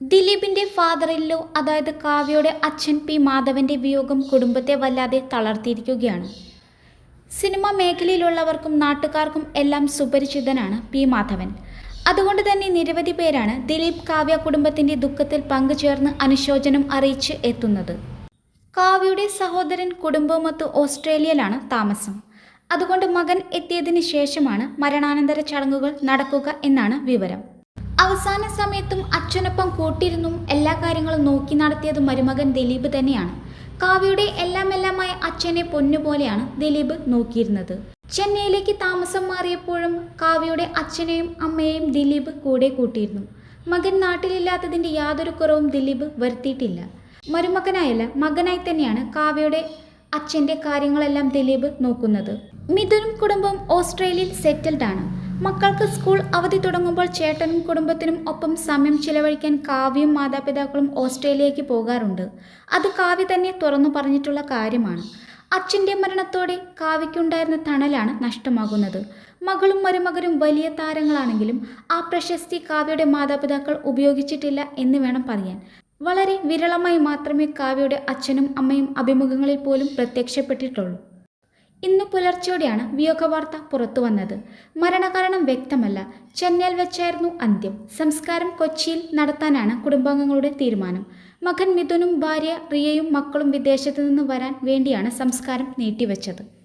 ദിലീപിന്റെ ഇല്ലോ അതായത് കാവ്യയുടെ അച്ഛൻ പി മാധവന്റെ വിയോഗം കുടുംബത്തെ വല്ലാതെ തളർത്തിയിരിക്കുകയാണ്. സിനിമാ മേഖലയിലുള്ളവർക്കും നാട്ടുകാർക്കും എല്ലാം സുപരിചിതനാണ് പി മാധവൻ. അതുകൊണ്ട് തന്നെ നിരവധി പേരാണ് ദിലീപ് കാവ്യ കുടുംബത്തിന്റെ ദുഃഖത്തിൽ പങ്കുചേർന്ന് അനുശോചനം അറിയിച്ച് എത്തുന്നത്. കാവ്യയുടെ സഹോദരൻ കുടുംബവുമൊത്ത് ഓസ്ട്രേലിയയിലാണ് താമസം. അതുകൊണ്ട് മകൻ എത്തിയതിന് ശേഷമാണ് മരണാനന്തര ചടങ്ങുകൾ നടക്കുക എന്നാണ് വിവരം. അവസാന സമയത്തും അച്ഛനൊപ്പം കൂട്ടിരുന്നും എല്ലാ കാര്യങ്ങളും നോക്കി നടത്തിയത് മരുമകൻ ദിലീപ് തന്നെയാണ്. കാവ്യയുടെ എല്ലാം എല്ലാമായ അച്ഛനെ പൊന്നുപോലെയാണ് ദിലീപ് നോക്കിയിരുന്നത്. ചെന്നൈയിലേക്ക് താമസം മാറിയപ്പോഴും കാവ്യയുടെ അച്ഛനെയും അമ്മയെയും ദിലീപ് കൂടെ കൂട്ടിയിരുന്നു. മകൻ നാട്ടിലില്ലാത്തതിന്റെ യാതൊരു കുറവും ദിലീപ് വരുത്തിയിട്ടില്ല. മരുമകനായല്ല മകനായി തന്നെയാണ് കാവ്യയുടെ അച്ഛന്റെ കാര്യങ്ങളെല്ലാം ദിലീപ് നോക്കുന്നത്. മിഥുനും കുടുംബം ഓസ്ട്രേലിയയിൽ സെറ്റിൽഡ് ആണ്. മക്കൾക്ക് സ്കൂൾ അവധി തുടങ്ങുമ്പോൾ ചേട്ടനും കുടുംബത്തിനും ഒപ്പം സമയം ചിലവഴിക്കാൻ കാവ്യയും മാതാപിതാക്കളും ഓസ്ട്രേലിയയ്ക്ക് പോകാറുണ്ട്. അത് കാവ്യ തന്നെ തുറന്നു പറഞ്ഞിട്ടുള്ള കാര്യമാണ്. അച്ഛന്റെ മരണത്തോടെ കാവ്യയ്ക്കുണ്ടായിരുന്ന തണലാണ് നഷ്ടമാകുന്നത്. മകളും മരുമകരും വലിയ താരങ്ങളാണെങ്കിലും ആ പ്രശസ്തി കാവ്യയുടെ മാതാപിതാക്കൾ ഉപയോഗിച്ചിട്ടില്ല എന്ന് വേണം പറയാൻ. വളരെ വിരളമായി മാത്രമേ കാവ്യയുടെ അച്ഛനും അമ്മയും അഭിമുഖങ്ങളിൽ പോലും പ്രത്യക്ഷപ്പെട്ടിട്ടുള്ളൂ. ഇന്ന് പുലർച്ചെയോടെയാണ് വിയോഗവാർത്ത പുറത്തു വന്നത്. മരണകാരണം വ്യക്തമല്ല. ചെന്നൈയിൽ വെച്ചായിരുന്നു അന്ത്യം. സംസ്കാരം കൊച്ചിയിൽ നടത്താനാണ് കുടുംബാംഗങ്ങളുടെ തീരുമാനം. മകൻ മിഥുനും ഭാര്യ റിയയും മക്കളും വിദേശത്തു നിന്ന് വരാൻ വേണ്ടിയാണ് സംസ്കാരം നീട്ടിവെച്ചത്.